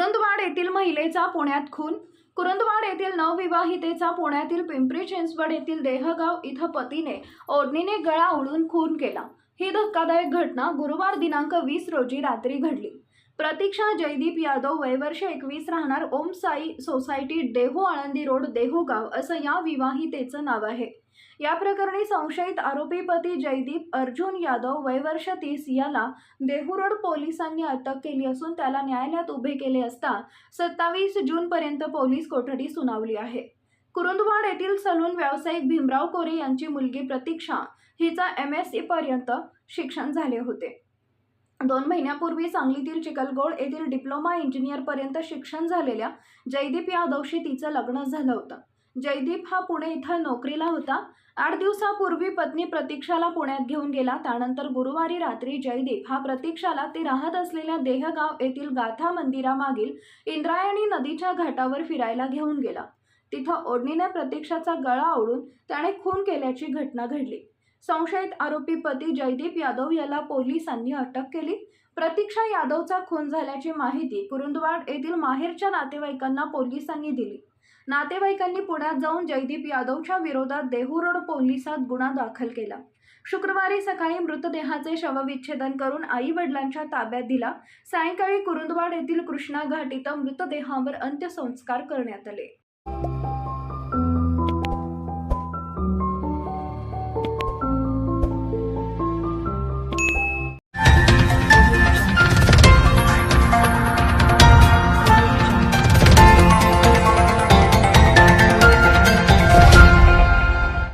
येथील महिलेचा पुण्यात खून. कुरुंदवाड येथील नवविवाहितेचा पुण्यातील पिंपरी चिंचवड येथील देहगाव इथं पतीने ओढणीने गळा ओढून खून केला. ही धक्कादायक घटना गुरुवार दिनांक वीस रोजी रात्री घडली. प्रतीक्षा जयदीप यादव वयवर्ष एकवीस राहणार ओम साई सोसायटी देहो आळंदी रोड देहूगाव असं या विवाहितेचं नाव आहे. या प्रकरणी संशयित आरोपी पती जयदीप अर्जुन यादव वयवर्ष तीस याला देहू रोड पोलिसांनी अटक केली असून त्याला न्यायालयात उभे केले असता सत्तावीस जूनपर्यंत पोलीस कोठडी सुनावली आहे. कुरुंदवाड येथील सलून व्यावसायिक भीमराव कोरे यांची मुलगी प्रतीक्षा हिचा एम एस सी पर्यंत शिक्षण झाले होते. दोन महिन्यापूर्वी सांगलीतील चिकलगोड येथील डिप्लोमा इंजिनियरपर्यंत शिक्षण झालेल्या जयदीप यादवशी तिचं लग्न झालं होतं. जयदीप हा पुणे इथं नोकरीला होता. आठ दिवसापूर्वी पत्नी प्रतीक्षाला पुण्यात घेऊन गेला. त्यानंतर गुरुवारी रात्री जयदीप हा प्रतीक्षाला ती राहत असलेल्या देहगाव येथील गाथा मंदिरामागील इंद्रायणी नदीच्या घाटावर फिरायला घेऊन गेला. तिथं ओढणीने प्रतीक्षाचा गळा ओढून त्याने खून केल्याची घटना घडली. संशयित आरोपी पती जयदीप यादव याला पोलिसांनी अटक केली. प्रतीक्षा यादवचा खून झाल्याची माहिती कुरुंदवाड येथील माहेरच्या नातेवाईकांना पोलिसांनी दिली. नातेवाईकांनी पुण्यात जाऊन जयदीप यादवच्या विरोधात देहू रोड पोलिसात गुन्हा दाखल केला. शुक्रवारी सकाळी मृतदेहाचे शवविच्छेदन करून आई वडिलांच्या ताब्यात दिला. सायंकाळी कुरुंदवाड येथील कृष्णा घाट इथं मृतदेहावर अंत्यसंस्कार करण्यात आले.